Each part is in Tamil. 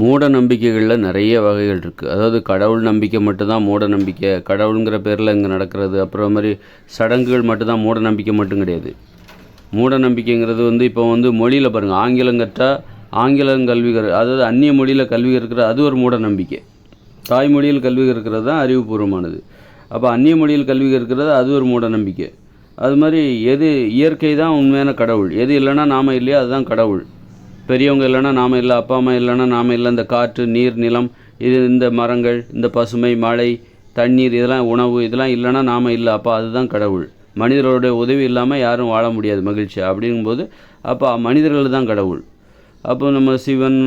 மூட நம்பிக்கைகளில் நிறைய வகைகள் இருக்குது அதாவது கடவுள் நம்பிக்கை மட்டும்தான் மூட நம்பிக்கை கடவுளுங்கிற பேரில் இங்கே நடக்கிறது. அப்புறம் மாதிரி சடங்குகள் மட்டும்தான் மூட நம்பிக்கை மட்டும் கிடையாது. மூட நம்பிக்கைங்கிறது வந்து இப்போ வந்து மொழியில் பாருங்கள் ஆங்கிலம் கற்றால் ஆங்கிலம் கல்வி அதாவது அந்நிய மொழியில் கல்வி கற்கிற அது ஒரு மூட நம்பிக்கை தாய்மொழியில் கல்வி கற்கிறது தான் அறிவுபூர்வமானது. அப்போ அந்நிய மொழியில் கல்வி கற்கிறது அது ஒரு மூட நம்பிக்கை அது மாதிரி எது இயற்கை தான் உண்மையான கடவுள். எது இல்லைன்னா நாம இல்லையோ அதுதான் கடவுள். பெரியவங்க இல்லைன்னா நாம் இல்லை அப்பா அம்மா இல்லைன்னா நாம் இல்லை. இந்த காற்று நீர் நிலம் இது இந்த மரங்கள் இந்த பசுமை மழை தண்ணீர் இதெல்லாம் உணவு இதெல்லாம் இல்லைன்னா நாம் இல்லை. அப்போ அதுதான் கடவுள். மனிதர்களுடைய உதவி இல்லாமல் யாரும் வாழ முடியாது மகிழ்ச்சி. அப்படிங்கும்போது அப்போ மனிதர்கள் தான் கடவுள். அப்போ நம்ம சிவன்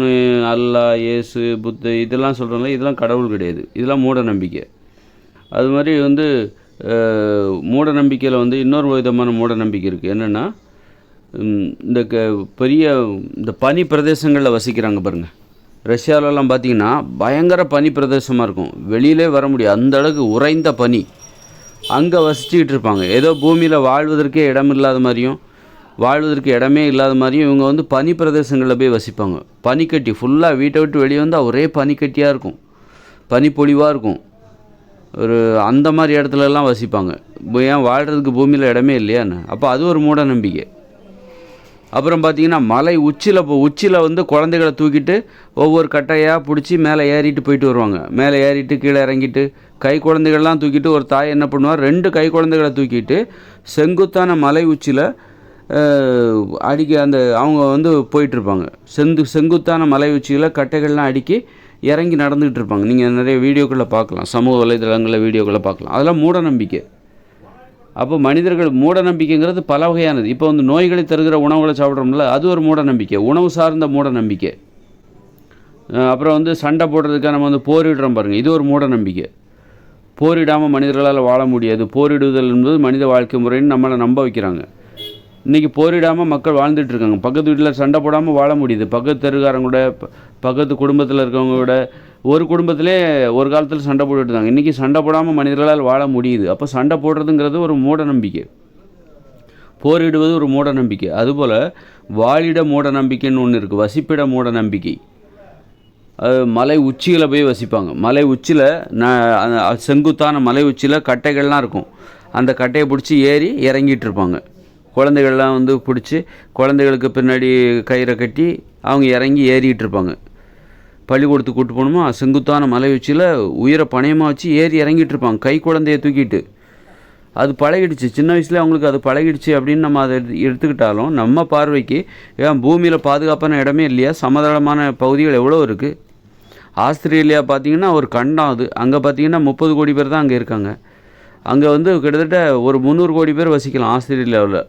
அல்லாஹ் இயேசு புத்த இதெல்லாம் சொல்கிறோம்ல இதெல்லாம் கடவுள் கிடையாது. இதெல்லாம் மூட நம்பிக்கை. அது மாதிரி வந்து மூட நம்பிக்கையில் வந்து இன்னொரு விதமான மூட நம்பிக்கை இருக்குது என்னென்னா இந்த க பெரிய இந்த பனி பிரதேசங்களில் வசிக்கிறாங்க பாருங்கள் ரஷ்யாவிலலாம் பார்த்தீங்கன்னா பயங்கர பனி பிரதேசமாக இருக்கும். வெளியிலே வர முடியாது. அந்த அளவுக்கு உறைந்த பனி. அங்கே வசிச்சுக்கிட்டு இருப்பாங்க. ஏதோ பூமியில் வாழ்வதற்கே இடம் இல்லாத மாதிரியும் வாழ்வதற்கு இடமே இல்லாத மாதிரியும் இவங்க வந்து பனி பிரதேசங்களில் போய் வசிப்பாங்க. பனிக்கட்டி ஃபுல்லாக வீட்டை விட்டு வெளியே வந்தால் ஒரே பனிக்கட்டியாக இருக்கும். பனிப்பொழிவாக இருக்கும். ஒரு அந்த மாதிரி இடத்துலலாம் வசிப்பாங்க. ஏன் வாழ்கிறதுக்கு பூமியில் இடமே இல்லையான்னு அப்போ அது ஒரு மூட நம்பிக்கை. அப்புறம் பார்த்தீங்கன்னா மலை உச்சியில் இப்போ உச்சியில் வந்து குழந்தைகளை தூக்கிட்டு ஒவ்வொரு கட்டையாக பிடிச்சி மேலே ஏறிட்டு போயிட்டு வருவாங்க. மேலே ஏறிட்டு கீழே இறங்கிட்டு கை குழந்தைகள்லாம் தூக்கிட்டு ஒரு தாய் என்ன பண்ணுவார்? ரெண்டு கை குழந்தைகளை தூக்கிட்டு செங்குத்தான மலை உச்சியில் அடிக்க அந்த அவங்க வந்து போயிட்டுருப்பாங்க. செந்து செங்குத்தான மலை உச்சியில் கட்டைகள்லாம் அடுக்கி இறங்கி நடந்துகிட்டு இருப்பாங்க. நீங்கள் நிறைய வீடியோக்களை பார்க்கலாம். சமூக வலைதளங்களில் வீடியோக்களை பார்க்கலாம். அதெல்லாம் மூட நம்பிக்கை. அப்போ மனிதர்கள் மூட நம்பிக்கைங்கிறது பல வகையானது. இப்போ வந்து நோய்களை தருகிற உணவுகளை சாப்பிட்றோம்ல அது ஒரு மூட நம்பிக்கை உணவு சார்ந்த மூட நம்பிக்கை அப்புறம் வந்து சண்டை போடுறதுக்காக நம்ம வந்து போரிடுறோம் பாருங்கள் இது ஒரு மூட நம்பிக்கை போரிடாமல் மனிதர்களால் வாழ முடியாது. போரிடுதல் என்பது மனித வாழ்க்கை முறைன்னு நம்மளை நம்ப வைக்கிறாங்க. இன்றைக்கி போரிடாமல் மக்கள் வாழ்ந்துட்டு இருக்காங்க. பக்கத்து வீட்டில் சண்டை போடாமல் வாழ முடியுது. பக்கத்து தெருக்காரங்க கூட பக்கத்து குடும்பத்தில் இருக்கவங்க கூட ஒரு குடும்பத்திலே ஒரு காலத்தில் சண்டை போட்டுட்டு இருந்தாங்க. இன்றைக்கி சண்டை போடாமல் மனிதர்களால் வாழ முடியுது. அப்போ சண்டை போடுறதுங்கிறது ஒரு மூட நம்பிக்கை. போரிடுவது ஒரு மூட நம்பிக்கை. அதுபோல் வாழிட மூட நம்பிக்கைன்னு ஒன்று இருக்குது வசிப்பிட மூட நம்பிக்கை. அது மலை உச்சியில் போய் வசிப்பாங்க. மலை உச்சியில் நான் செங்குத்தான மலை உச்சியில் கட்டைகள்லாம் இருக்கும். அந்த கட்டையை பிடிச்சி ஏறி இறங்கிட்டு இருப்பாங்க. குழந்தைகள்லாம் வந்து பிடிச்சி குழந்தைகளுக்கு பின்னாடி கயிறை கட்டி அவங்க இறங்கி ஏறிக்கிட்டு இருப்பாங்க பள்ளிக்கூடத்துக்கு கூட்டு போகணுமா? செங்குத்தான மலை உச்சியில் உயிரை பணையமாக வச்சு ஏறி இறங்கிட்டு இருப்பாங்க கை குழந்தைய தூக்கிட்டு. அது பழகிடுச்சு. சின்ன வயசுல அவங்களுக்கு அது பழகிடுச்சு அப்படின்னு நம்ம அதை எடுத்து- எடுத்துக்கிட்டாலும் நம்ம பார்வைக்கு ஏன் பூமியில் பாதுகாப்பான இடமே இல்லையா? சமதளமான பகுதிகள் எவ்வளோ இருக்குது ஆஸ்திரேலியா பார்த்தீங்கன்னா ஒரு கண்டம் அது. அங்கே பார்த்தீங்கன்னா முப்பது கோடி பேர் தான் அங்கே இருக்காங்க. அங்கே வந்து கிட்டத்தட்ட ஒரு முந்நூறு கோடி பேர் வசிக்கலாம் ஆஸ்திரேலியாவில்.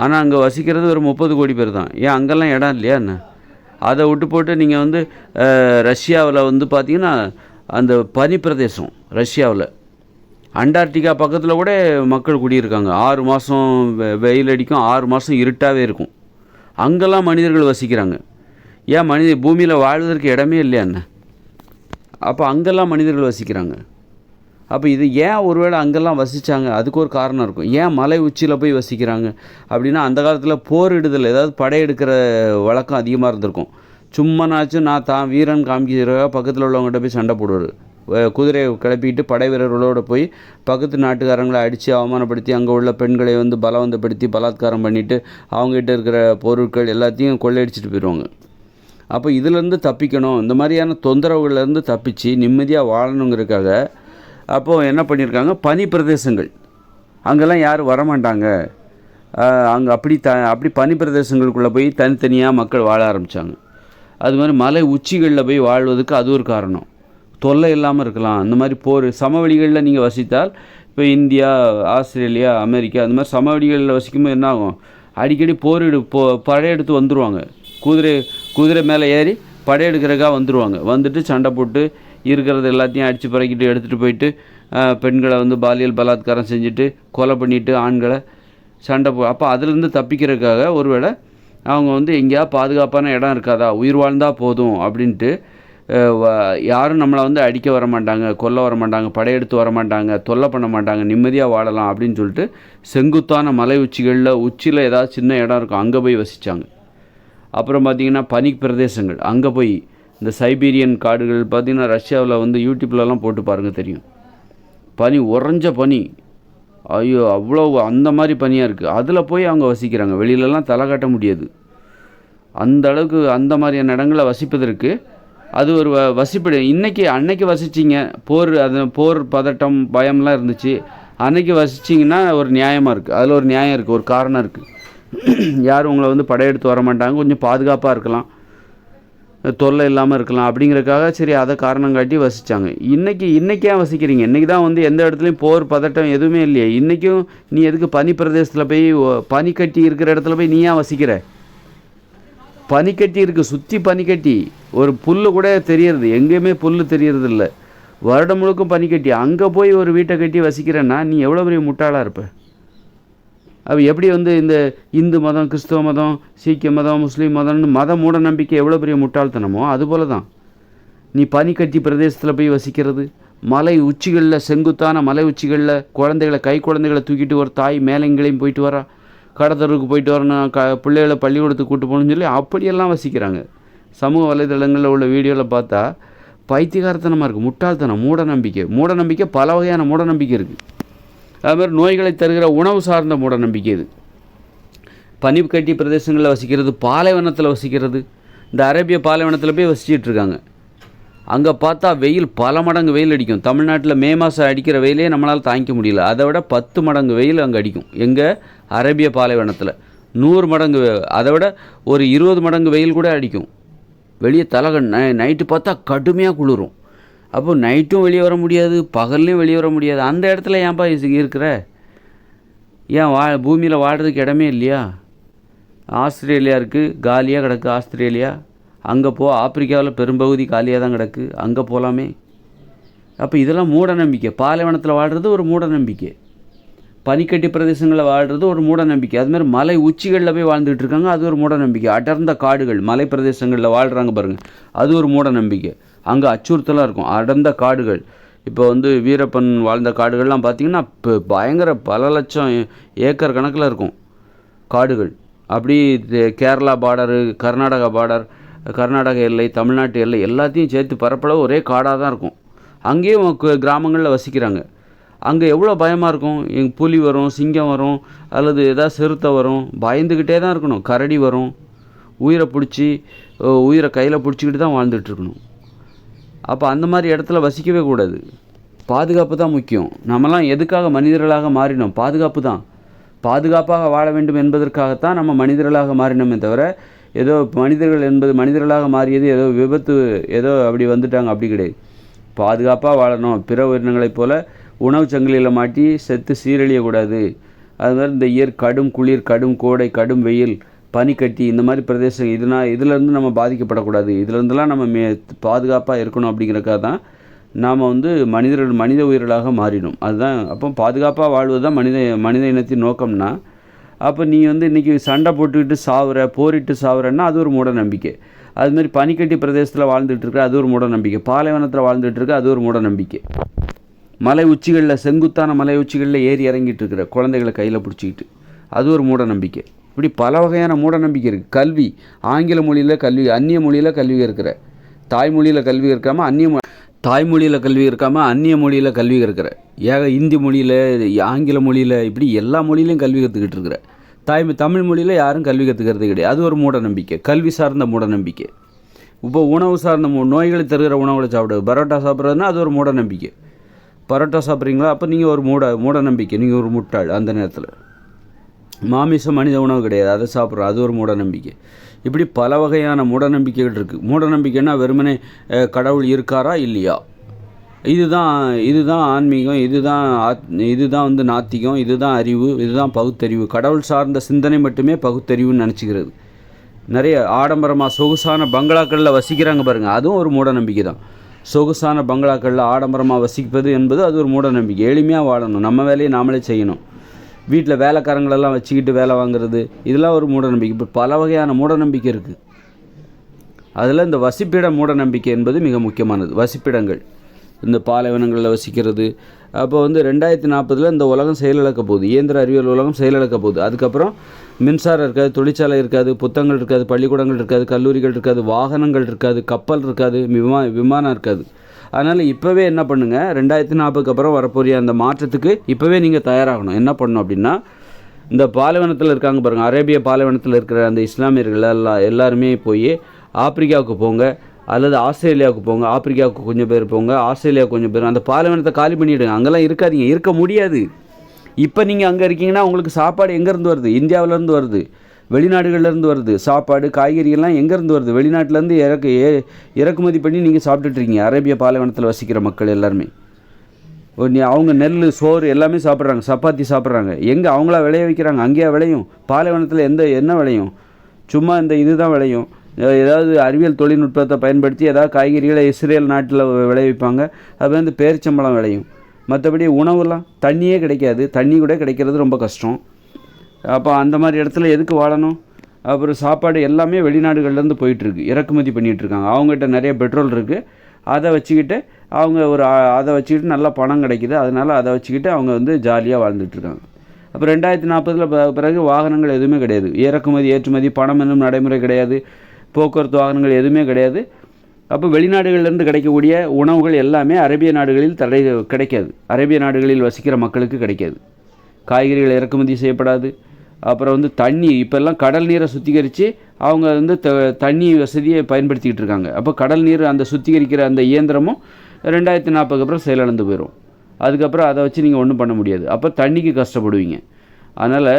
ஆனால் அங்கே வசிக்கிறது ஒரு முப்பது கோடி பேர் தான். ஏன் அங்கெல்லாம் இடம் இல்லையா என்ன? அதை விட்டு போட்டு நீங்கள் வந்து ரஷ்யாவில் வந்து பார்த்தீங்கன்னா அந்த பனி பிரதேசம் ரஷ்யாவில். அண்டார்டிகா பக்கத்தில் கூட மக்கள் குடியிருக்காங்க. ஆறு மாதம் வெயில் அடிக்கும். ஆறு மாதம் இருட்டாகவே இருக்கும். அங்கெல்லாம் மனிதர்கள் வசிக்கிறாங்க. ஏன் மனித பூமியில் வாழ்வதற்கு இடமே இல்லையா என்ன? அப்போ அங்கெல்லாம் மனிதர்கள் வசிக்கிறாங்க. அப்போ இது ஏன் ஒருவேளை அங்கெல்லாம் வசித்தாங்க அதுக்கு ஒரு காரணம் இருக்கும். ஏன் மலை உச்சியில் போய் வசிக்கிறாங்க? அப்படின்னா அந்த காலத்தில் போரிடுதல் ஏதாவது படையெடுக்கிற வழக்கம் அதிகமாக இருந்திருக்கும். சும்மானாச்சும் நான் தான் வீரன் காமிக்கிறவா பக்கத்தில் உள்ளவங்ககிட்ட போய் சண்டை போடுவார். குதிரையை கிளப்பிட்டு படை வீரர்களோடு போய் பக்கத்து நாட்டுக்காரங்களை அடித்து அவமானப்படுத்தி அங்கே உள்ள பெண்களை வந்து பலவந்தப்படுத்தி பலாத்காரம் பண்ணிவிட்டு அவங்ககிட்ட இருக்கிற பொருட்கள் எல்லாத்தையும் கொள்ளையடிச்சிட்டு போயிடுவாங்க அப்போ இதிலேருந்து தப்பிக்கணும். இந்த மாதிரியான தொந்தரவுகள்லேருந்து தப்பிச்சு நிம்மதியாக வாழணுங்கிறதுக்காக அப்போது என்ன பண்ணியிருக்காங்க பனி பிரதேசங்கள். அங்கெல்லாம் யாரும் வரமாட்டாங்க. அங்கே அப்படி த அப்படி பனி பிரதேசங்களுக்குள்ளே போய் தனித்தனியாக மக்கள் வாழ ஆரம்பித்தாங்க அது மாதிரி மலை உச்சிகளில் போய் வாழ்வதற்கு அது ஒரு காரணம். தொல்லை இல்லாமல் இருக்கலாம். அந்த மாதிரி போர் சமவெளிகளில் நீங்கள் வசித்தால் இப்போ இந்தியா ஆஸ்திரேலியா அமெரிக்கா அந்த மாதிரி சமவெளிகளில் வசிக்கும்போது என்ன ஆகும்? அடிக்கடி போரிடு போ படையெடுத்து வந்துடுவாங்க குதிரை குதிரை மேலே ஏறி படையெடுக்கிறக்காக வந்துடுவாங்க வந்துட்டு சண்டை போட்டு இருக்கிறது எல்லாத்தையும் அடித்து பறக்கிட்டு எடுத்துகிட்டு போயிட்டு பெண்களை வந்து பாலியல் பலாத்காரம் செஞ்சுட்டு கொலை பண்ணிட்டு ஆண்களை சண்டை போ அப்போ அதுலேருந்து தப்பிக்கிறதுக்காக ஒருவேளை அவங்க வந்து எங்கேயா பாதுகாப்பான இடம் இருக்காதா உயிர் வாழ்ந்தால் போதும் அப்படின்ட்டு யாரும் நம்மளை வந்து அடிக்க வர மாட்டாங்க கொல்ல வர மாட்டாங்க படையெடுத்து வர மாட்டாங்க தொல்லை பண்ண மாட்டாங்க நிம்மதியாக வாழலாம் அப்படின்னு சொல்லிட்டு செங்குத்தான மலை உச்சிகளில் உச்சியில் ஏதாவது சின்ன இடம் இருக்கும் அங்கே போய் வசித்தாங்க அப்புறம் பார்த்தீங்கன்னா பனி பிரதேசங்கள் அங்கே போய் இந்த சைபீரியன் காடுகள் பார்த்திங்கன்னா ரஷ்யாவில் வந்து யூடியூப்லலாம் போட்டு பாருங்கள் தெரியும். பனி உறைஞ்ச பனி. ஐயோ அவ்வளோ அந்த மாதிரி பனியாக இருக்குது அதில் போய் அவங்க வசிக்கிறாங்க. வெளியிலலாம் தலை காட்ட முடியாது. அந்த அளவுக்கு அந்த மாதிரியான இடங்களை வசிப்பதற்கு அது ஒரு வ வசிப்பிட இன்றைக்கி அன்னைக்கு வசிச்சிங்க. போர் அது போர் பதட்டம் பயம்லாம் இருந்துச்சு. அன்னைக்கு வசிச்சிங்கன்னா ஒரு நியாயமாக இருக்குது அதில் ஒரு நியாயம் இருக்குது ஒரு காரணம் இருக்குது யாரும் உங்களை வந்து படையெடுத்து வர மாட்டாங்க கொஞ்சம் பாதுகாப்பாக இருக்கலாம். தொல்லை இல்லாமல் இருக்கலாம் அப்படிங்கிறதுக்காக சரி அதை காரணம் காட்டி வசித்தாங்க இன்றைக்கி இன்றைக்கே வசிக்கிறீங்க? இன்றைக்கி தான் வந்து எந்த இடத்துலையும் போர் பதட்டம் எதுவுமே இல்லையே. இன்றைக்கும் நீ எதுக்கு பனி பிரதேசத்தில் போய் ஒ- பனி கட்டி இருக்கிற இடத்துல போய் நீ ஏன் வசிக்கிற? பனிக்கட்டி இருக்குது சுற்றி பனிக்கட்டி ஒரு புல்லு கூட தெரியறது எங்கேயுமே புல் தெரியறது இல்லை வருடம் முழுக்கும் பனிக்கட்டி அங்கே போய் ஒரு வீட்டை கட்டி வசிக்கிறேன்னா நீ எவ்வளோ பெரிய முட்டாளாக இருப்ப? அப்போ எப்படி வந்து இந்த இந்து மதம் கிறிஸ்தவ மதம் சீக்கிய மதம் முஸ்லீம் மதம்னு மத மூட நம்பிக்கை எவ்வளோ பெரிய முட்டாள்தனமோ அதுபோல தான் நீ பனிக்கட்டி பிரதேசத்தில் போய் வசிக்கிறது மலை உச்சிகளில் செங்குத்தான மலை உச்சிகளில் குழந்தைகளை கை குழந்தைகளை தூக்கிட்டு ஒரு தாய் மேலங்களையும் போயிட்டு வரா. கடத்தருக்கு போயிட்டு வரணும் க பிள்ளைகளை பள்ளிக்கூடத்துக்கு கூட்டு போகணும்னு சொல்லி அப்படியெல்லாம் வசிக்கிறாங்க. சமூக வலைதளங்களில் உள்ள வீடியோவில் பார்த்தா பைத்தியகாரத்தனமாக இருக்குது முட்டாள்தனம் மூட நம்பிக்கை. மூட நம்பிக்கை பல வகையான மூட நம்பிக்கை இருக்குது அது மாதிரி நோய்களை தருகிற உணவு சார்ந்த மூட நம்பிக்கை இது பனிக்கட்டி பிரதேசங்களில் வசிக்கிறது பாலைவனத்தில் வசிக்கிறது. இந்த அரேபிய பாலைவனத்தில் போய் வசிச்சிட்டு இருக்காங்க. அங்கே பார்த்தா வெயில் பல மடங்கு வெயில் அடிக்கும். தமிழ்நாட்டில் மே மாதம் அடிக்கிற வெயிலே நம்மளால் தாங்கிக்க முடியல. அதை விட பத்து மடங்கு வெயில் அங்கே அடிக்கும். எங்கே? அரேபிய பாலைவனத்தில். நூறு மடங்கு அதை விட ஒரு இருபது மடங்கு வெயில் கூட அடிக்கும். வெளியே தலகன் நைட்டு பார்த்தா கடுமையாக குளிரும். அப்போ நைட்டும் வெளியே வர முடியாது பகல்லையும் வெளியே வர முடியாது. அந்த இடத்துல ஏன்பா இருக்கிற? ஏன் வா பூமியில் வாழ்கிறதுக்கு இடமே இல்லையா? ஆஸ்திரேலியா இருக்குது காலியாக கிடக்கு ஆஸ்திரேலியா. அங்கே போ ஆப்பிரிக்காவில் பெரும்பகுதி காலியாக தான் கிடக்கு அங்கே போகலாமே அப்போ இதெல்லாம் மூட நம்பிக்கை பாலைவனத்தில் வாழ்கிறது ஒரு மூட நம்பிக்கை பனிக்கட்டி பிரதேசங்களில் வாழ்கிறது ஒரு மூட நம்பிக்கை அதுமாதிரி மலை உச்சிகளில் போய் வாழ்ந்துகிட்டு இருக்காங்க அது ஒரு மூட நம்பிக்கை அடர்ந்த காடுகள் மலை பிரதேசங்களில் வாழ்கிறாங்க பாருங்கள் அது ஒரு மூட நம்பிக்கை அங்கே அச்சுறுத்தலாக இருக்கும். அடர்ந்த காடுகள். இப்போ வந்து வீரப்பன் வாழ்ந்த காடுகள்லாம் பார்த்திங்கன்னா இப்போ பயங்கர பல லட்சம் ஏக்கர் கணக்கில் இருக்கும் காடுகள். அப்படி கேரளா பார்டரு கர்நாடகா பார்டர் கர்நாடக எல்லை தமிழ்நாட்டு எல்லை எல்லாத்தையும் சேர்த்து பரப்பளவு ஒரே காடாக தான் இருக்கும். அங்கேயும் கிராமங்களில் வசிக்கிறாங்க. அங்கே எவ்வளோ பயமாக இருக்கும்? எங் புலி வரும் சிங்கம் வரும் அல்லது ஏதாவது சிறுத்தை வரும் பயந்துக்கிட்டே தான் இருக்கணும். கரடி வரும் உயிரை பிடிச்சி உயிரை கையில் பிடிச்சிக்கிட்டு தான் வாழ்ந்துட்டுருக்கணும் இருக்கணும். அப்போ அந்த மாதிரி இடத்துல வசிக்கவே கூடாது. பாதுகாப்பு தான் முக்கியம். நம்மலாம் எதுக்காக மனிதர்களாக மாறினோம்? பாதுகாப்பு தான். பாதுகாப்பாக வாழ வேண்டும் என்பதற்காகத்தான் நம்ம மனிதர்களாக மாறினோமே தவிர ஏதோ மனிதர்கள் என்பது மனிதர்களாக மாறியது ஏதோ விபத்து ஏதோ அப்படி வந்துட்டாங்க அப்படி கிடையாது. பாதுகாப்பாக வாழணும். பிற உயிரினங்களைப் போல் உணவு சங்கிலியில் மாட்டி செத்து சீரழியக்கூடாது. அது மாதிரி இந்த இயற் கடும் குளிர் கடும் கோடை கடும் வெயில் பனிக்கட்டி இந்த மாதிரி பிரதேசம் இதுனா இதிலேருந்து நம்ம பாதிக்கப்படக்கூடாது. இதுலேருந்துலாம் நம்ம மே பாதுகாப்பாக இருக்கணும் அப்படிங்கிறக்காக தான் நாம் வந்து மனிதர்கள் மனித உயிர்களாக மாறினோம். அதுதான் அப்போ பாதுகாப்பாக வாழ்வது தான் மனித மனித இனத்தின் நோக்கம்னா அப்போ நீ வந்து இன்றைக்கி சண்டை போட்டுக்கிட்டு சாவுற போரிட்டு சாவுறன்னா அது ஒரு மூட நம்பிக்கை அதுமாரி பனிக்கட்டி பிரதேசத்தில் வாழ்ந்துட்டு இருக்க அது ஒரு மூட நம்பிக்கை பாலைவனத்தில் வாழ்ந்துட்டு இருக்க அது ஒரு மூட நம்பிக்கை மலை உச்சிகளில் செங்குத்தான மலை உச்சிகளில் ஏறி இறங்கிட்டு இருக்கிற குழந்தைகளை கையில் பிடிச்சிக்கிட்டு அது ஒரு மூட நம்பிக்கை இப்படி பல வகையான மூட நம்பிக்கை இருக்குது கல்வி ஆங்கில மொழியில் கல்வி அந்நிய மொழியில் கல்வி இருக்கிற. தாய்மொழியில் கல்வி இருக்காமல் அந்நிய மொ- தாய்மொழியில் கல்வி இருக்காமல் அந்நிய மொழியில் கல்வி இருக்கிற. ஏக இந்தி மொழியில் ஆங்கில மொழியில் இப்படி எல்லா மொழியிலையும் கல்வி கற்றுக்கிட்டு இருக்கிற. தாய் தமிழ் மொழியில் யாரும் கல்வி கற்றுக்கிறது கிடையாது. அது ஒரு மூட நம்பிக்கை கல்வி சார்ந்த மூட நம்பிக்கை இப்போ உணவு சார்ந்த நோய்களை தருகிற உணவுகளை சாப்பிடுறது பரோட்டா சாப்பிட்றதுன்னா அது ஒரு மூட நம்பிக்கை பரோட்டா சாப்பிட்றீங்களா? அப்போ நீங்கள் ஒரு மூட மூட நம்பிக்கை நீங்கள் ஒரு முட்டாள் அந்த நேரத்தில். மாமிசம் மனித உணவு கிடையாது. அதை சாப்பிட்றோம். அது ஒரு மூட நம்பிக்கை இப்படி பல வகையான மூட நம்பிக்கைகள் இருக்குது மூடநம்பிக்கைன்னா வெறுமனே கடவுள் இருக்காரா இல்லையா? இதுதான் இதுதான் ஆன்மீகம் இதுதான் ஆத் இதுதான் வந்து நாத்திகம் இதுதான் அறிவு இதுதான் பகுத்தறிவு. கடவுள் சார்ந்த சிந்தனை மட்டுமே பகுத்தறிவுன்னு நினச்சிக்கிறது. நிறைய ஆடம்பரமாக சொகுசான பங்களாக்களில் வசிக்கிறாங்க பாருங்கள் அதுவும் ஒரு மூட நம்பிக்கை தான். சொகுசான பங்களாக்களில் ஆடம்பரமாக வசிப்பது என்பது அது ஒரு மூட நம்பிக்கை எளிமையாக வாழணும். நம்ம வேலையை நாமளே செய்யணும். வீட்டில் வேலைக்காரங்களெல்லாம் வச்சுக்கிட்டு வேலை வாங்குறது இதெல்லாம் ஒரு மூட நம்பிக்கை இப்போ பல வகையான மூடநம்பிக்கை இருக்குது அதில் இந்த வசிப்பிட மூட நம்பிக்கை என்பது மிக முக்கியமானது. வசிப்பிடங்கள். இந்த பாலைவனங்களில் வசிக்கிறது. அப்போ வந்து ரெண்டாயிரத்தி நாற்பதில் இந்த உலகம் செயலிழக்க போகுது. இயந்திர அறிவியல் உலகம் செயலிழக்க போகுது. அதுக்கப்புறம் மின்சாரம் இருக்காது தொழிற்சாலை இருக்காது புத்தகங்கள் இருக்காது பள்ளிக்கூடங்கள் இருக்காது கல்லூரிகள் இருக்காது வாகனங்கள் இருக்காது கப்பல் இருக்காது விமா விமானம் இருக்காது. அதனால் இப்போவே என்ன பண்ணுங்கள் ரெண்டாயிரத்தி நாற்பதுக்கு அப்புறம் வரப்போகிற அந்த மாற்றத்துக்கு இப்போவே நீங்கள் தயாராகணும். என்ன பண்ணணும் அப்படின்னா இந்த பாலைவனத்தில் இருக்காங்க பாருங்கள் அரேபிய பாலைவனத்தில் இருக்கிற அந்த இஸ்லாமியர்கள் எல்லாம் எல்லாருமே போய் ஆப்பிரிக்காவுக்கு போங்க அல்லது ஆஸ்திரேலியாவுக்கு போங்க ஆப்பிரிக்காவுக்கு கொஞ்சம் பேர் போங்க ஆஸ்திரேலியாவுக்கு கொஞ்சம் பேர் அந்த பாலைவனத்தை காலி பண்ணிவிடுங்க அங்கெல்லாம் இருக்காதீங்க இருக்க முடியாது. இப்போ நீங்கள் அங்கே இருக்கீங்கன்னா உங்களுக்கு சாப்பாடு எங்கேருந்து வருது? இந்தியாவிலேருந்து வருது. வெளிநாடுகள்லேருந்து வருது. சாப்பாடு காய்கறிகள்லாம் எங்கேருந்து வருது? வெளிநாட்டிலேருந்து இறக்கு ஏ- இறக்குமதி பண்ணி நீங்கள் சாப்பிட்டுட்ருக்கீங்க. அரேபிய பாலைவனத்தில் வசிக்கிற மக்கள் எல்லாருமே. அவங்க நெல் சோறு எல்லாமே சாப்பிட்றாங்க. சப்பாத்தி சாப்பிட்றாங்க. எங்கே அவங்களா விளைய வைக்கிறாங்க? அங்கேயா விளையும்? பாலைவனத்தில் எந்த என்ன விளையும்? சும்மா இந்த இதுதான் விளையும். ஏதாவது அறிவியல் தொழில்நுட்பத்தை பயன்படுத்தி ஏதாவது காய்கறிகளை இஸ்ரேல் நாட்டில் விளைவிப்பாங்க அது வந்து பேரிச்சம்பழம் விளையும். மற்றபடி உணவுலாம் தண்ணியே கிடைக்காது. தண்ணி கூட கிடைக்கிறது ரொம்ப கஷ்டம். அப்போ அந்த மாதிரி இடத்துல எதுக்கு வாழணும்? அப்புறம் சாப்பாடு எல்லாமே வெளிநாடுகள்லேருந்து போயிட்டுருக்கு. இறக்குமதி பண்ணிகிட்ருக்காங்க அவங்ககிட்ட நிறைய பெட்ரோல் இருக்குது அதை வச்சுக்கிட்டு அவங்க ஒரு அதை வச்சுக்கிட்டு நல்லா பணம் கிடைக்கிது. அதனால் அதை வச்சுக்கிட்டு அவங்க வந்து ஜாலியாக வாழ்ந்துட்டுருக்காங்க. அப்போ ரெண்டாயிரத்தி நாற்பதில் பிறகு வாகனங்கள் எதுவுமே கிடையாது. இறக்குமதி ஏற்றுமதி பணம் என்னும் நடைமுறை கிடையாது. போக்குவரத்து வாகனங்கள் எதுவுமே கிடையாது. அப்போ வெளிநாடுகளிலேருந்து கிடைக்கக்கூடிய உணவுகள் எல்லாமே அரேபிய நாடுகளில் தடை கிடைக்காது. அரேபிய நாடுகளில் வசிக்கிற மக்களுக்கு கிடைக்காது. காய்கறிகள் இறக்குமதி செய்யப்படாது. அப்புறம் வந்து தண்ணி இப்போல்லாம் கடல் நீரை சுத்திகரித்து அவங்க வந்து த தண்ணி வசதியை பயன்படுத்திக்கிட்டு இருக்காங்க. அப்போ கடல் நீர் அந்த சுத்திகரிக்கிற அந்த இயந்திரமும் ரெண்டாயிரத்தி நாற்பதுக்கு அப்புறம் செயலிழந்து போயிடும் அதுக்கப்புறம் அதை வச்சு நீங்கள் ஒன்றும் பண்ண முடியாது. அப்போ தண்ணிக்கு கஷ்டப்படுவீங்க. அதனால்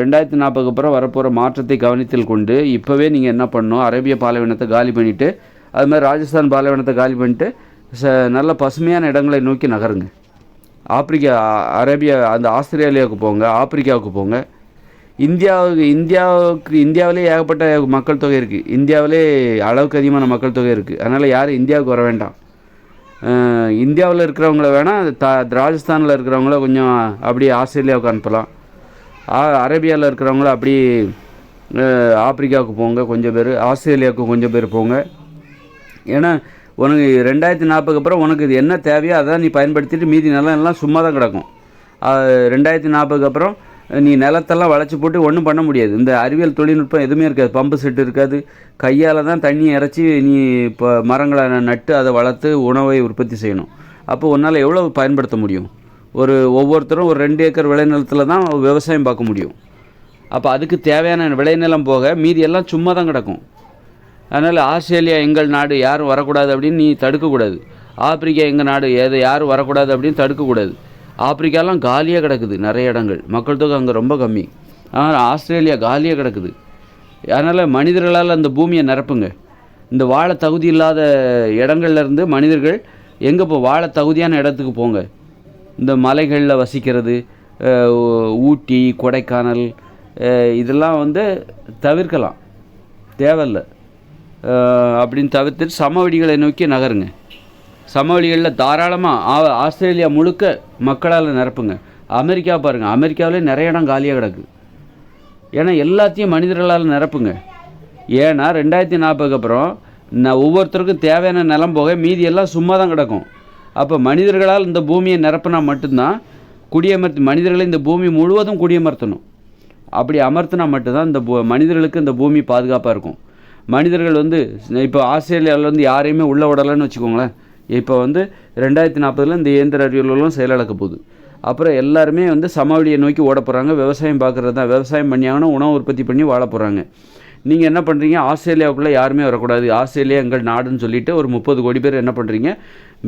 ரெண்டாயிரத்தி நாற்பதுக்கு அப்புறம் வரப்போகிற மாற்றத்தை கவனத்தில் கொண்டு இப்போவே நீங்கள் என்ன பண்ணணும்? அரேபிய பாலைவனத்தை காலி பண்ணிவிட்டு அது மாதிரி ராஜஸ்தான் பாலைவனத்தை காலி பண்ணிட்டு ச நல்ல பசுமையான இடங்களை நோக்கி நகருங்க. ஆப்பிரிக்கா அரேபியா அந்த ஆஸ்திரேலியாவுக்கு போங்க ஆப்பிரிக்காவுக்கு போங்க. இந்தியாவுக்கு இந்தியாவுக்கு இந்தியாவிலே ஏகப்பட்ட மக்கள் தொகை இருக்குது இந்தியாவிலே அளவுக்கு அதிகமான மக்கள் தொகை இருக்குது அதனால் யாரும் இந்தியாவுக்கு வர வேண்டாம். இந்தியாவில் இருக்கிறவங்கள வேணால் த ராஜஸ்தானில் இருக்கிறவங்கள கொஞ்சம் அப்படியே ஆஸ்திரேலியாவுக்கு அனுப்பலாம். அரேபியாவில் இருக்கிறவங்கள அப்படி ஆப்பிரிக்காவுக்கு போங்க கொஞ்சம் பேர் ஆஸ்திரேலியாவுக்கு கொஞ்சம் பேர் போங்க. ஏன்னா உனக்கு ரெண்டாயிரத்தி நாற்பதுக்கு அப்புறம் உனக்கு இது என்ன தேவையோ அதான் நீ பயன்படுத்திட்டு மீதி நிலம் எல்லாம் சும்மா தான் கிடக்கும் ரெண்டாயிரத்தி நாற்பதுக்கு அப்புறம் நீ நிலத்தெல்லாம் வளைச்சி போட்டு ஒன்றும் பண்ண முடியாது. இந்த அறிவியல் தொழில்நுட்பம் எதுவுமே இருக்காது. பம்பு செட்டு இருக்காது. கையால் தான் தண்ணியை இறைச்சி நீ இப்போ மரங்களை நட்டு அதை வளர்த்து உணவை உற்பத்தி செய்யணும். அப்போ உன்னால் எவ்வளோ பயன்படுத்த முடியும்? ஒரு ஒவ்வொருத்தரும் ஒரு ரெண்டு ஏக்கர் விளைநிலத்தில் தான் விவசாயம் பார்க்க முடியும். அப்போ அதுக்கு தேவையான விளைநிலம் போக மீதி எல்லாம் சும்மா தான் கிடக்கும். அதனால் ஆஸ்திரேலியா எங்கள் நாடு யாரும் வரக்கூடாது அப்படின்னு நீ தடுக்கக்கூடாது. ஆப்பிரிக்கா எங்கள் நாடு எது யாரும் வரக்கூடாது அப்படின்னு தடுக்கக்கூடாது. ஆப்பிரிக்காலாம் காலியாக கிடக்குது நிறைய இடங்கள். மக்கள் தொகை அங்கே ரொம்ப கம்மி. ஆனால் ஆஸ்திரேலியா காலியாக கிடக்குது. அதனால் மனிதர்களால் அந்த பூமியை நிரப்புங்க. இந்த வாழ தகுதி இல்லாத இடங்கள்லேருந்து மனிதர்கள் எங்கே இப்போ வாழ தகுதியான இடத்துக்கு போங்க. இந்த மலைகளில் வசிக்கிறது ஊட்டி கொடைக்கானல் இதெல்லாம் வந்து தவிர்க்கலாம். தேவையில்லை. அப்படின்னு தவிர்த்துட்டு சமவெடிகளை நோக்கி நகருங்க. சமவெளிகளில் தாராளமாக ஆஸ்திரேலியா முழுக்க மக்களால் நிரப்புங்க. அமெரிக்கா பாருங்கள் அமெரிக்காவிலே நிறைய இடம் காலியாக கிடக்கு. ஏன்னா எல்லாத்தையும் மனிதர்களால் நிரப்புங்க. ஏன்னா ரெண்டாயிரத்தி நாற்பதுக்கு அப்புறம் நான் ஒவ்வொருத்தருக்கும் தேவையான நிலம் போக மீதி எல்லாம் சும்மா தான் கிடக்கும். அப்போ மனிதர்களால் இந்த பூமியை நிரப்பினா மட்டும்தான் குடியமர்த்து மனிதர்களை இந்த பூமி முழுவதும் குடியமர்த்தணும். அப்படி அமர்த்தினா மட்டும்தான் இந்த பூ மனிதர்களுக்கு இந்த பூமி பாதுகாப்பாக இருக்கும். மனிதர்கள் வந்து இப்போ ஆஸ்திரேலியாவில் வந்து யாரையுமே உள்ள விடலைன்னு வச்சுக்கோங்களேன். இப்போ வந்து ரெண்டாயிரத்தி நாற்பதில் இந்த இயந்திர அறிவியலும் செயலிழக்க போகுது. அப்புறம் எல்லாருமே வந்து சமவெளியை நோக்கி ஓட போகிறாங்க விவசாயம் பார்க்குறது தான். விவசாயம் பண்ணியாங்கன்னா உணவு உற்பத்தி பண்ணி வாழ போகிறாங்க நீங்கள் என்ன பண்ணுறீங்க ஆஸ்திரேலியாவுக்குள்ளே யாருமே வரக்கூடாது. ஆஸ்திரேலியா எங்கள் நாடுன்னு சொல்லிட்டு ஒரு முப்பது கோடி பேர் என்ன பண்ணுறீங்க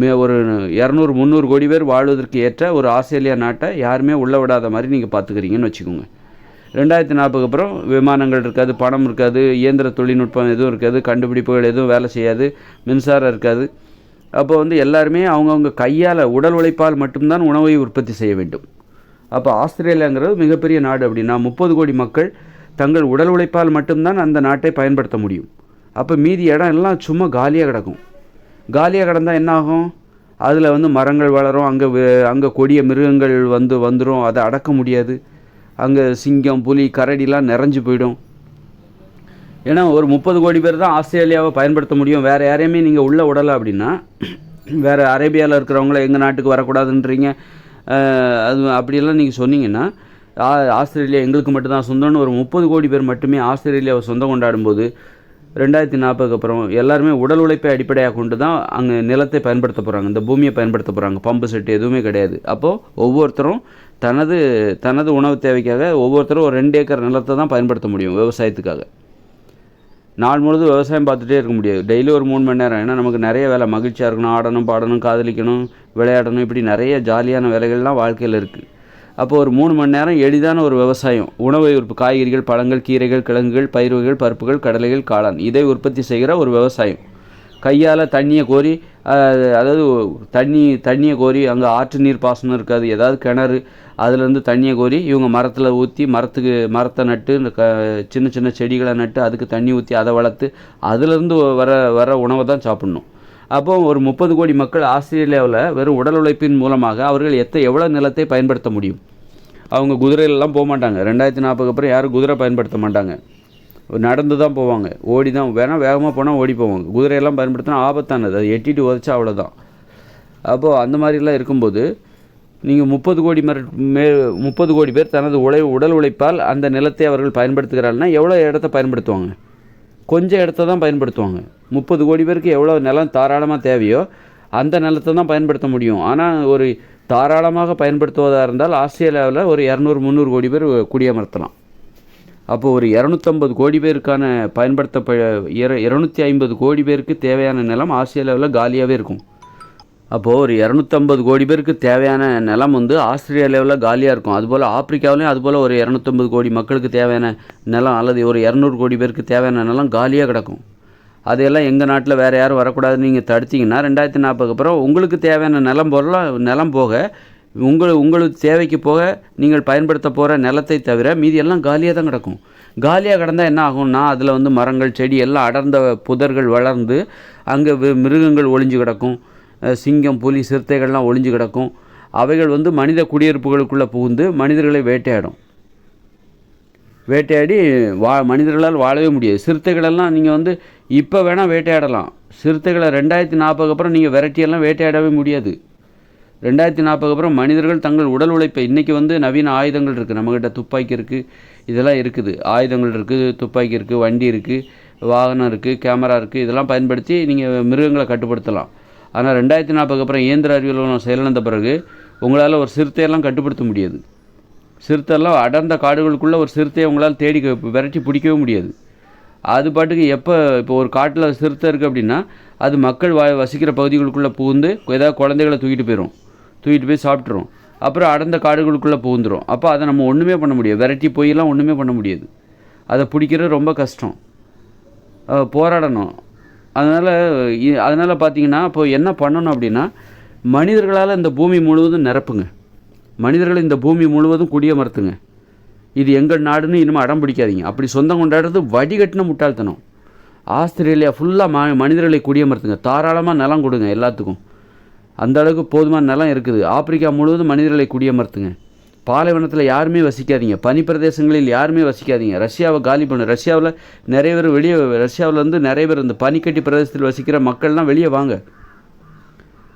மே ஒரு இரநூறு முந்நூறு கோடி பேர் வாழ்வதற்கு ஏற்ற ஒரு ஆஸ்திரேலியா நாட்டை யாருமே உள்ள விடாத மாதிரி நீங்கள் பார்த்துக்கிறீங்கன்னு வச்சுக்கோங்க. ரெண்டாயிரத்தி நாற்பதுக்கு அப்புறம் விமானங்கள் இருக்காது பணம் இருக்காது இயந்திர தொழில்நுட்பம் எதுவும் இருக்காது கண்டுபிடிப்புகள் எதுவும் வேலை செய்யாது மின்சாரம் இருக்காது. அப்போ வந்து எல்லாருமே அவங்கவுங்க கையால் உடல் உழைப்பால் மட்டும்தான் உணவை உற்பத்தி செய்ய வேண்டும். அப்போ ஆஸ்திரேலியாங்கிறது மிகப்பெரிய நாடு அப்படின்னா முப்பது கோடி மக்கள் தங்கள் உடல் உழைப்பால் மட்டும்தான் அந்த நாட்டை பயன்படுத்த முடியும். அப்போ மீதி இடம் எல்லாம் சும்மா காலியாக கிடக்கும். காலியாக கிடந்தால் என்ன ஆகும்? அதில் வந்து மரங்கள் வளரும் அங்கே அங்கே கொடிய மிருகங்கள் வந்து வந்துடும் அதை அடக்க முடியாது. அங்கே சிங்கம் புலி கரடிலாம் நிறைஞ்சு போயிடும். ஏன்னா ஒரு முப்பது கோடி பேர் தான் ஆஸ்திரேலியாவை பயன்படுத்த முடியும். வேறு யாரையுமே நீங்கள் உள்ளே விடலை அப்படின்னா வேறு அரேபியாவில் இருக்கிறவங்கள எங்கள் நாட்டுக்கு வரக்கூடாதுன்றீங்க. அது அப்படியெல்லாம் நீங்கள் சொன்னீங்கன்னா ஆ- ஆஸ்திரேலியா எங்களுக்கு மட்டும்தான் சொந்தம்னு ஒரு முப்பது கோடி பேர் மட்டுமே ஆஸ்திரேலியாவை சொந்தம் கொண்டாடும்போது ரெண்டாயிரத்தி நாற்பதுக்கு அப்புறம் எல்லாருமே உடல் உழைப்பை அடிப்படையாக கொண்டு தான் அங்கே நிலத்தை பயன்படுத்த போகிறாங்க இந்த பூமியை பயன்படுத்த போகிறாங்க பம்பு செட்டு எதுவுமே கிடையாது. அப்போது ஒவ்வொருத்தரும் தனது தனது உணவு தேவைக்காக ஒவ்வொருத்தரும் ஒரு ரெண்டு ஏக்கர் நிலத்தை தான் பயன்படுத்த முடியும் விவசாயத்துக்காக. நாள் முழுதும் விவசாயம் பார்த்துட்டே இருக்க முடியாது. டெய்லி ஒரு மூணு மணி நேரம். ஏன்னா நமக்கு நிறைய வேலை. மகிழ்ச்சியாக இருக்கணும் ஆடணும் பாடணும் காதலிக்கணும் விளையாடணும். இப்படி நிறைய ஜாலியான வேலைகள்லாம் வாழ்க்கையில் இருக்குது அப்போ ஒரு மூணு மணி நேரம் எளிதான ஒரு விவசாயம். உணவை உற்பத்தி காய்கறிகள் பழங்கள் கீரைகள் கிழங்குகள் பயிர் வகைகள் பருப்புகள் கடலைகள் காளான். இதை உற்பத்தி செய்கிற ஒரு விவசாயம். கையால் தண்ணியை கோரி அதாவது தண்ணி தண்ணியை கோரி அங்கே ஆற்று நீர் பாசனம் இருக்காது ஏதாவது கிணறு அதுலேருந்து தண்ணியை கோரி இவங்க மரத்தில் ஊற்றி மரத்துக்கு மரத்தை நட்டு இந்த க சின்ன சின்ன செடிகளை நட்டு அதுக்கு தண்ணி ஊற்றி அதை வளர்த்து அதுலேருந்து வர வர உணவை தான் சாப்பிட்ணும். அப்போ ஒரு முப்பது கோடி மக்கள் ஆஸ்திரேலியாவில் வெறும் உடல் உழைப்பின் மூலமாக அவர்கள் எத்த எவ்வளோ நிலத்தை பயன்படுத்த முடியும்? அவங்க குதிரையிலலாம் போக மாட்டாங்க. ரெண்டாயிரத்தி நாற்பதுக்கு அப்புறம் யாரும் குதிரை பயன்படுத்த மாட்டாங்க. நடந்து தான் போவாங்க. ஓடி தான் வேணால் வேகமாக போனால் ஓடி போவாங்க. குதிரையெல்லாம் பயன்படுத்தினா ஆபத்தானது. அது எட்டிட்டு உதச்சா அவ்வளோதான் அப்போது அந்த மாதிரிலாம் இருக்கும்போது நீங்கள் முப்பது கோடி மர மே முப்பது கோடி பேர் தனது உழை உடல் உழைப்பால் அந்த நிலத்தை அவர்கள் பயன்படுத்துகிறாள்னா எவ்வளோ இடத்த பயன்படுத்துவாங்க? கொஞ்சம் இடத்த தான் பயன்படுத்துவாங்க. முப்பது கோடி பேருக்கு எவ்வளோ நிலம் தாராளமாக தேவையோ அந்த நிலத்தை தான் பயன்படுத்த முடியும். ஆனால் ஒரு தாராளமாக பயன்படுத்துவதாக இருந்தால் ஆஸ்திரேலியாவில் ஒரு இரநூறு முந்நூறு கோடி பேர் குடியமர்த்தலாம். அப்போ ஒரு இரநூத்தம்பது கோடி பேருக்கான பயன்படுத்த இர இரநூத்தி ஐம்பது கோடி பேருக்கு தேவையான நிலம் ஆஸ்திரேலியாவில் காலியாகவே இருக்கும். அப்போது ஒரு இரநூத்தம்பது கோடி பேருக்கு தேவையான நிலம் வந்து ஆஸ்திரேலியாவில் காலியாக இருக்கும். அதுபோல் ஆப்பிரிக்காவிலையும் அதுபோல் ஒரு இரநூத்தம்பது கோடி மக்களுக்கு தேவையான நிலம் அல்லது ஒரு இரநூறு கோடி பேருக்கு தேவையான நிலம் காலியாக கிடக்கும். அதையெல்லாம் எங்கள் நாட்டில் வேறு யாரும் வரக்கூடாதுன்னு நீங்கள் தடுத்தீங்கன்னா ரெண்டாயிரத்தி நாற்பதுக்கு அப்புறம் உங்களுக்கு தேவையான நிலம் பொருளாக நிலம் போக உங்கள் உங்களுக்கு தேவைக்கு போக நீங்கள் பயன்படுத்த போகிற நிலத்தை தவிர மீதி எல்லாம் காலியாக தான் கிடக்கும். காலியாக கிடந்தால் என்ன ஆகும்னா அதில் வந்து மரங்கள் செடி எல்லாம் அடர்ந்த புதர்கள் வளர்ந்து அங்கே மிருகங்கள் ஒளிஞ்சு கிடக்கும். சிங்கம் புலி சிறுத்தைகள்லாம் ஒளிஞ்சு கிடக்கும். அவைகள் வந்து மனித குடியிருப்புகளுக்குள்ளே புகுந்து மனிதர்களை வேட்டையாடும். வேட்டையாடி வா மனிதர்களால் வாழவே முடியாது. சிறுத்தைகளெல்லாம் நீங்கள் வந்து இப்போ வேணால் வேட்டையாடலாம். சிறுத்தைகளை ரெண்டாயிரத்தி நாற்பதுக்கு அப்புறம் நீங்கள் வெரைட்டியெல்லாம் வேட்டையாடவே முடியாது. ரெண்டாயிரத்தி நாற்பதுக்கு அப்புறம் மனிதர்கள் தங்கள் உடல் உழைப்பை இன்றைக்கி வந்து நவீன ஆயுதங்கள் இருக்குது நம்மக்கிட்ட துப்பாக்கி இருக்குது இதெல்லாம் இருக்குது. ஆயுதங்கள் இருக்குது துப்பாக்கி இருக்குது வண்டி இருக்குது வாகனம் இருக்குது கேமரா இருக்குது இதெல்லாம் பயன்படுத்தி நீங்கள் மிருகங்களை கட்டுப்படுத்தலாம். ஆனால் ரெண்டாயிரத்தி நாற்பதுக்கு அப்புறம் இயந்திர அறிவியல் செயலிழந்த பிறகு உங்களால் ஒரு சிறுத்தையெல்லாம் கட்டுப்படுத்த முடியாது. சிறுத்தைலாம் அடர்ந்த காடுகளுக்குள்ளே ஒரு சிறுத்தையை உங்களால் தேடி விரட்டி பிடிக்கவே முடியாது. அது பாட்டுக்கு எப்போ இப்போ ஒரு காட்டில் சிறுத்தை இருக்குது அப்படின்னா அது மக்கள் வா வசிக்கிற பகுதிகளுக்குள்ளே புகுந்து ஏதாவது குழந்தைகளை தூக்கிட்டு போயிடும் தூக்கிட்டு போய் சாப்பிட்ரும் அப்புறம் அடர்ந்த காடுகளுக்குள்ளே புகுந்துடும் அப்போ அதை நம்ம ஒன்றுமே பண்ண முடியாது. விரட்டி போயெல்லாம் ஒன்றுமே பண்ண முடியாது. அதை பிடிக்கிறது ரொம்ப கஷ்டம். போராடணும். அதனால் அதனால் பார்த்தீங்கன்னா இப்போ என்ன பண்ணணும் அப்படின்னா மனிதர்களால் இந்த பூமி முழுவதும் நிரப்புங்க. மனிதர்கள் இந்த பூமி முழுவதும் குடியமர்த்துங்க. இது எங்கள் நாடுன்னு இனிமேல் அடம் பிடிக்காதீங்க. அப்படி சொந்தம் கொண்டாடுறது வடிகட்டின முட்டாள்தனம். ஆஸ்திரேலியா ஃபுல்லாக ம மனிதர்களை குடியமர்த்துங்க. தாராளமாக நிலம் கொடுங்க எல்லாத்துக்கும். அந்த அளவுக்கு போதுமான நிலம் இருக்குது. ஆப்பிரிக்கா முழுவதும் மனிதர்களை குடியமர்த்துங்க. பாலைவனத்தில் யாருமே வசிக்காதீங்க. பனிப்பிரதேசங்களில் யாருமே வசிக்காதீங்க. ரஷ்யாவை காலி பண்ணு. ரஷ்யாவில் நிறைய பேர் வெளியே ரஷ்யாவிலேருந்து நிறைய பேர் இந்த பனிக்கட்டி பிரதேசத்தில் வசிக்கிற மக்கள்லாம் வெளியே வாங்க.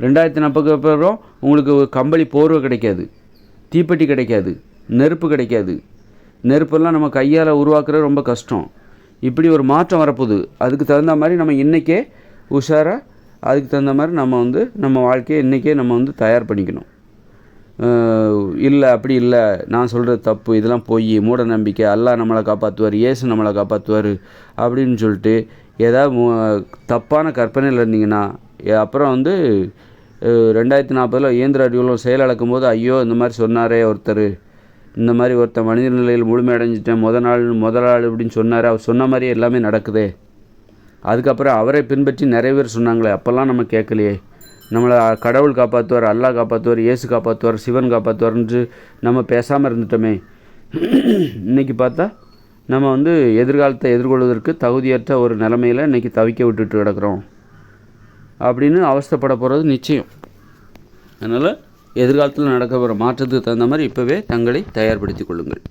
ரெண்டாயிரத்தி நாற்பது அப்புறம் உங்களுக்கு கம்பளி போர்வை கிடைக்காது. தீப்பெட்டி கிடைக்காது. நெருப்பு கிடைக்காது. நெருப்பெல்லாம் நம்ம கையால் உருவாக்குறது ரொம்ப கஷ்டம். இப்படி ஒரு மாற்றம் வரப்போகுது. அதுக்கு தகுந்த மாதிரி நம்ம இன்றைக்கே உஷாராக அதுக்கு தகுந்த மாதிரி நம்ம வந்து நம்ம வாழ்க்கையை இன்றைக்கே நம்ம வந்து தயார் பண்ணிக்கணும். இல்லை அப்படி இல்லை நான் சொல்கிறது தப்பு இதெல்லாம் பொய் மூட நம்பிக்கை அல்லாஹ் நம்மளை காப்பாற்றுவார் இயேசு நம்மளை காப்பாற்றுவார் அப்படின்னு சொல்லிட்டு ஏதாவது தப்பான கற்பனையில் இருந்தீங்கன்னா அப்புறம் வந்து ரெண்டாயிரத்தி நாற்பதில் இயந்திர அறிவியலும் செயலிழக்கும் போது ஐயோ இந்த மாதிரி சொன்னாரே ஒருத்தர். இந்த மாதிரி ஒருத்தர் மனித நிலையில் முழுமையடைஞ்சிட்டேன் முத நாள் முதல் நாள் அப்படின்னு சொன்னார். அவர் சொன்ன மாதிரியே எல்லாமே நடக்குதே. அதுக்கப்புறம் அவரை பின்பற்றி நிறைய பேர் சொன்னாங்களே அப்போல்லாம் நம்ம கேட்கலையே. நம்மளை கடவுள் காப்பாற்றுவார் அல்லாஹ் காப்பாற்றுவார் இயேசு காப்பாற்றுவார் சிவன் காப்பாற்றுவார்ன்று நம்ம பேசாமல் இருந்துட்டோமே. இன்றைக்கி பார்த்தா நம்ம வந்து எதிர்காலத்தை எதிர்கொள்வதற்கு தகுதியற்ற ஒரு நிலமையில் இன்றைக்கி தவிக்க விட்டுட்டு கிடக்குறோம். அப்படின்னு அவஸ்தைப்பட போகிறது நிச்சயம். அதனால் எதிர்காலத்தில் நடக்க போகிற மாற்றத்துக்கு தகுந்த மாதிரி இப்போவே தங்களை தயார்படுத்திக் கொள்ளுங்கள்.